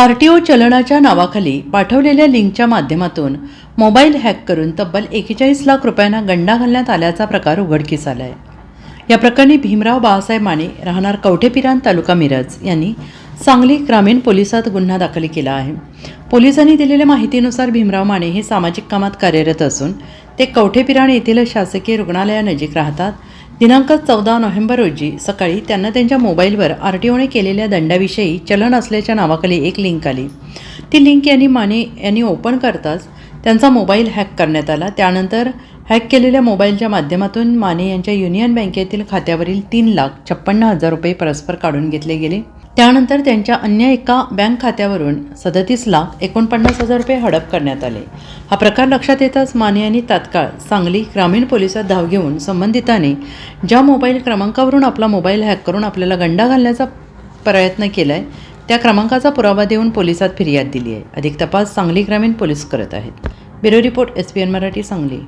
R T O चलनाच्या नावाखाली पाठवलेल्या लिंकच्या माध्यमातून मोबाईल हॅक करून तब्बल एकेचाळीस लाख रुपयांना गंडा घालण्यात आल्याचा प्रकार उघडकीस आला आहे या प्रकरणी भीमराव बाळासाहेब माने राहणार कवठेपिरान तालुका मिरज यांनी सांगली ग्रामीण पोलिसात गुन्हा दाखल केला आहे. पोलिसांनी दिलेल्या माहितीनुसार भीमराव माने हे सामाजिक कामात कार्यरत असून ते कवठेपिराण येथील शासकीय रुग्णालयानजीक राहतात. दिनांक चौदा नोव्हेंबर रोजी सकाळी त्यांना त्यांच्या मोबाईलवर आर टी ओने केलेल्या दंडाविषयी चलन असल्याच्या नावाखाली एक लिंक आली. ती लिंक यांनी माने यांनी ओपन करताच त्यांचा मोबाईल हॅक करण्यात आला. त्यानंतर हॅक केलेल्या मोबाईलच्या माध्यमातून माने यांच्या युनियन बँकेतील खात्यावरील तीन लाख छप्पन्न हजार रुपये परस्पर काढून घेतले गेले. त्यानंतर त्यांच्या अन्य एका बँक खात्यावरून सदतीस लाख एकोणपन्नास हजार रुपये हडप करण्यात आले. हा प्रकार लक्षात येताच माने यांनी तात्काळ सांगली ग्रामीण पोलिसात धाव घेऊन संबंधिताने ज्या मोबाईल क्रमांकावरून आपला मोबाईल हॅक करून आपल्याला गंडा घालण्याचा प्रयत्न केला आहे त्या क्रमांकाचा पुरावा देऊन पोलिसात फिर्याद दिली आहे अधिक तपास सांगली ग्रामीण पोलीस करत आहेत. Bureau report S P N Marathi Sangli.